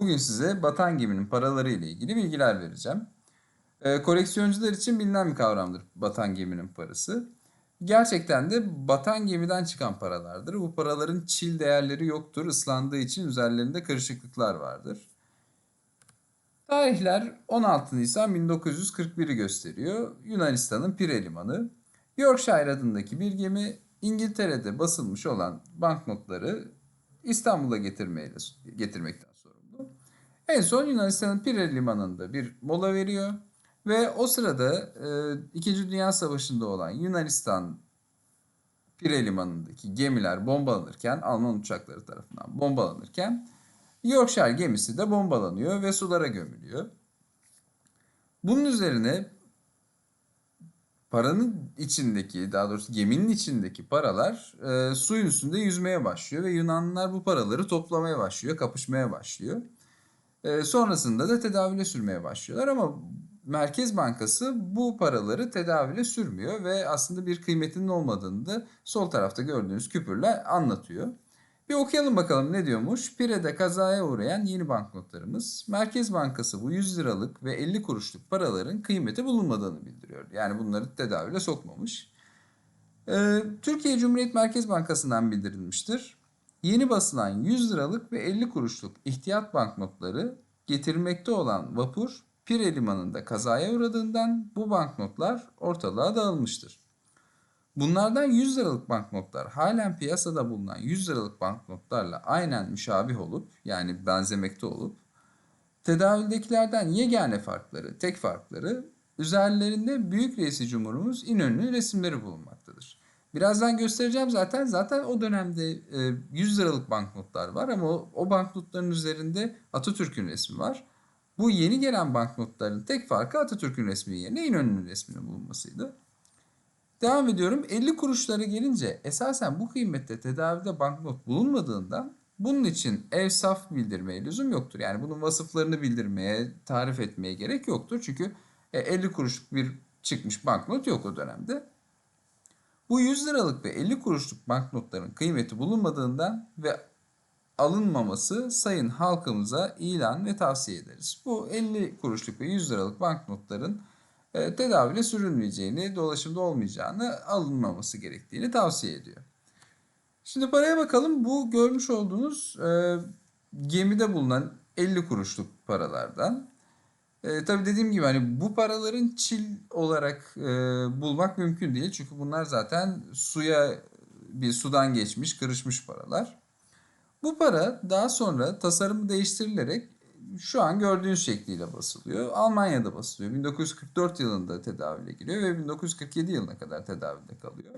Bugün size batan geminin paraları ile ilgili bilgiler vereceğim. Ee, koleksiyoncular için bilinen bir kavramdır batan geminin parası. Gerçekten de batan gemiden çıkan paralardır. Bu paraların çil değerleri yoktur. Islandığı için üzerlerinde karışıklıklar vardır. Tarihler 16 Nisan 1941'i gösteriyor. Yunanistan'ın Pire Limanı. Yorkshire adındaki bir gemi İngiltere'de basılmış olan banknotları İstanbul'a getirmeyle, getirmekten. En son Yunanistan'ın Pire Limanı'nda bir mola veriyor. Ve o sırada e, İkinci Dünya Savaşı'nda olan Yunanistan Pire Limanı'ndaki gemiler bombalanırken, Alman uçakları tarafından bombalanırken Yorkshire gemisi de bombalanıyor ve sulara gömülüyor. Bunun üzerine paranın içindeki, daha doğrusu geminin içindeki paralar e, suyun üstünde yüzmeye başlıyor ve Yunanlılar bu paraları toplamaya başlıyor, kapışmaya başlıyor. E, sonrasında da tedavüle sürmeye başlıyorlar ama Merkez Bankası bu paraları tedavüle sürmüyor ve aslında bir kıymetinin olmadığını da sol tarafta gördüğünüz küpürle anlatıyor. Bir okuyalım bakalım ne diyormuş. Pire'de kazaya uğrayan yeni banknotlarımız. Merkez Bankası bu 100 liralık ve 50 kuruşluk paraların kıymeti bulunmadığını bildiriyor. Yani bunları tedavüle sokmamış. Ee, Türkiye Cumhuriyet Merkez Bankası'ndan bildirilmiştir. Yeni basılan 100 liralık ve 50 kuruşluk ihtiyat banknotları getirmekte olan vapur Pire Limanı'nda kazaya uğradığından bu banknotlar ortalığa dağılmıştır. Bunlardan 100 liralık banknotlar halen piyasada bulunan 100 liralık banknotlarla aynen müşabih olup yani benzemekte olup tedavüldekilerden yegane farkları, tek farkları üzerlerinde Büyük Reisi Cumhurumuz İnönü'nün resimleri bulunmaktadır. Birazdan göstereceğim zaten. Zaten o dönemde 100 liralık banknotlar var ama o, banknotların üzerinde Atatürk'ün resmi var. Bu yeni gelen banknotların tek farkı Atatürk'ün resmi yerine İnönü'nün resminin bulunmasıydı. Devam ediyorum. 50 kuruşlara gelince esasen bu kıymette tedavide banknot bulunmadığından bunun için ev saf bildirmeye lüzum yoktur. Yani bunun vasıflarını bildirmeye, tarif etmeye gerek yoktur. Çünkü 50 kuruşluk bir çıkmış banknot yok o dönemde. Bu 100 liralık ve 50 kuruşluk banknotların kıymeti bulunmadığından ve alınmaması sayın halkımıza ilan ve tavsiye ederiz. Bu 50 kuruşluk ve 100 liralık banknotların e, tedavüle sürülmeyeceğini, dolaşımda olmayacağını, alınmaması gerektiğini tavsiye ediyor. Şimdi paraya bakalım. Bu görmüş olduğunuz e, gemide bulunan 50 kuruşluk paralardan. E, tabii dediğim gibi hani bu paraların çil olarak e, bulmak mümkün değil. Çünkü bunlar zaten suya bir sudan geçmiş, kırışmış paralar. Bu para daha sonra tasarımı değiştirilerek şu an gördüğünüz şekliyle basılıyor. Almanya'da basılıyor. 1944 yılında tedavüle giriyor ve 1947 yılına kadar tedavide kalıyor.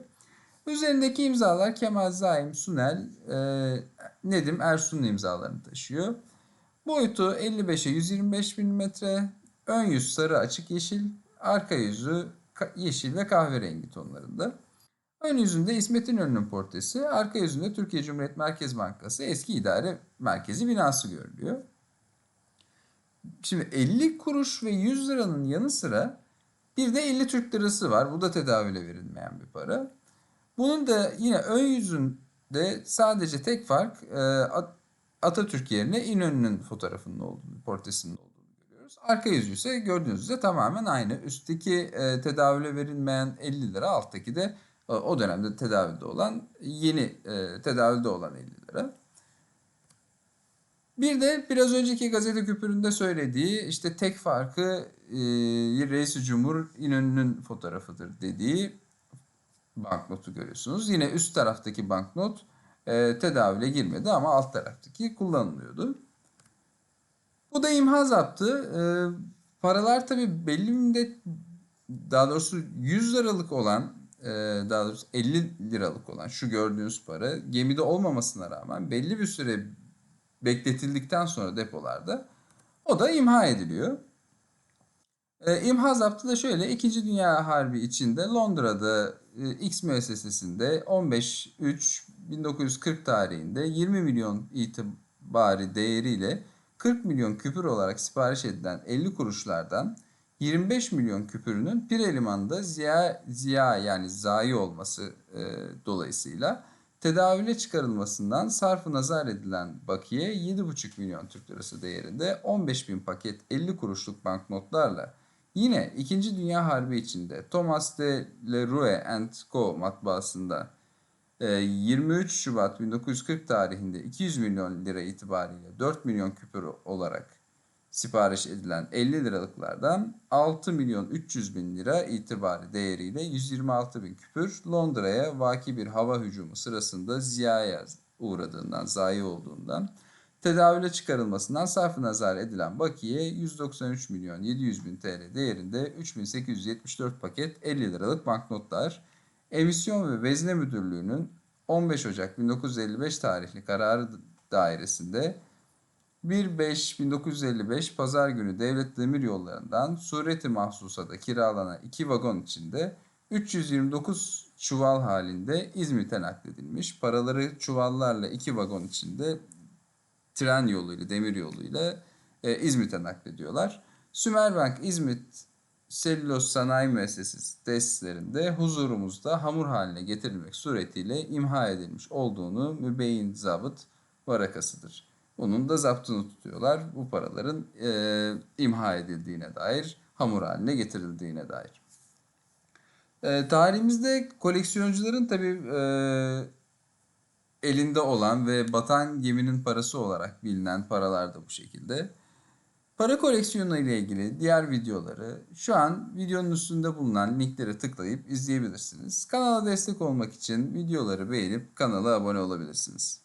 Üzerindeki imzalar Kemal Zaim Sunel, e, Nedim Ersun'un imzalarını taşıyor. Boyutu 55'e 125 mm, ön yüz sarı açık yeşil, arka yüzü yeşil ve kahverengi tonlarında. Ön yüzünde İsmet İnönü'nün portresi, arka yüzünde Türkiye Cumhuriyet Merkez Bankası eski idare merkezi binası görülüyor. Şimdi 50 kuruş ve 100 liranın yanı sıra bir de 50 Türk lirası var. Bu da tedavüle verilmeyen bir para. Bunun da yine ön yüzünde sadece tek fark e, Atatürk yerine İnönü'nün fotoğrafının olduğunu, portresinin olduğunu görüyoruz. Arka yüzü ise gördüğünüz üzere tamamen aynı. Üstteki e, tedavüle verilmeyen 50 lira, alttaki de o dönemde tedavülde olan yeni e, tedavülde olan 50 lira. Bir de biraz önceki gazete küpüründe söylediği işte tek farkı e, Reis-i Cumhur İnönü'nün fotoğrafıdır dediği banknotu görüyorsunuz. Yine üst taraftaki banknot e, tedavüle girmedi ama alt taraftaki kullanılıyordu. Bu da imha zaptı. E, paralar tabi belli müddet daha doğrusu 100 liralık olan e, daha doğrusu 50 liralık olan şu gördüğünüz para gemide olmamasına rağmen belli bir süre bekletildikten sonra depolarda o da imha ediliyor. E, imha zaptı da şöyle 2. Dünya Harbi içinde Londra'da e, X müessesesinde 15-3-1940 tarihinde 20 milyon itibari değeriyle 40 milyon küpür olarak sipariş edilen 50 kuruşlardan 25 milyon küpürünün Pire Limanı'nda ziya, ziya yani zayi olması e, dolayısıyla tedavüle çıkarılmasından sarfı nazar edilen bakiye 7,5 milyon Türk lirası değerinde 15 bin paket 50 kuruşluk banknotlarla yine 2. Dünya Harbi içinde Thomas de Leroy Co. matbaasında 23 Şubat 1940 tarihinde 200 milyon lira itibariyle 4 milyon küpür olarak sipariş edilen 50 liralıklardan 6 milyon 300 bin lira itibari değeriyle 126 bin küpür Londra'ya vaki bir hava hücumu sırasında ziyaya uğradığından, zayi olduğundan tedavüle çıkarılmasından sarfı nazar edilen bakiye 193 milyon 700 bin TL değerinde 3874 paket 50 liralık banknotlar Emisyon ve Vezne Müdürlüğü'nün 15 Ocak 1955 tarihli kararı dairesinde 1-5-1955 Pazar günü Devlet Demir Yolları'ndan sureti mahsusada kiralanan iki vagon içinde 329 çuval halinde İzmit'e nakledilmiş. Paraları çuvallarla iki vagon içinde tren yoluyla, demir yoluyla e, İzmit'e naklediyorlar. Sümerbank İzmit Selüloz Sanayi Müessesesi tesislerinde huzurumuzda hamur haline getirilmek suretiyle imha edilmiş olduğunu mübeyyin zabıt varakasıdır. Bunun da zaptını tutuyorlar. Bu paraların e, imha edildiğine dair, hamur haline getirildiğine dair. E, tarihimizde koleksiyoncuların tabii e, elinde olan ve batan geminin parası olarak bilinen paralar da bu şekilde. Para koleksiyonu ile ilgili diğer videoları şu an videonun üstünde bulunan linkleri tıklayıp izleyebilirsiniz. Kanala destek olmak için videoları beğenip kanala abone olabilirsiniz.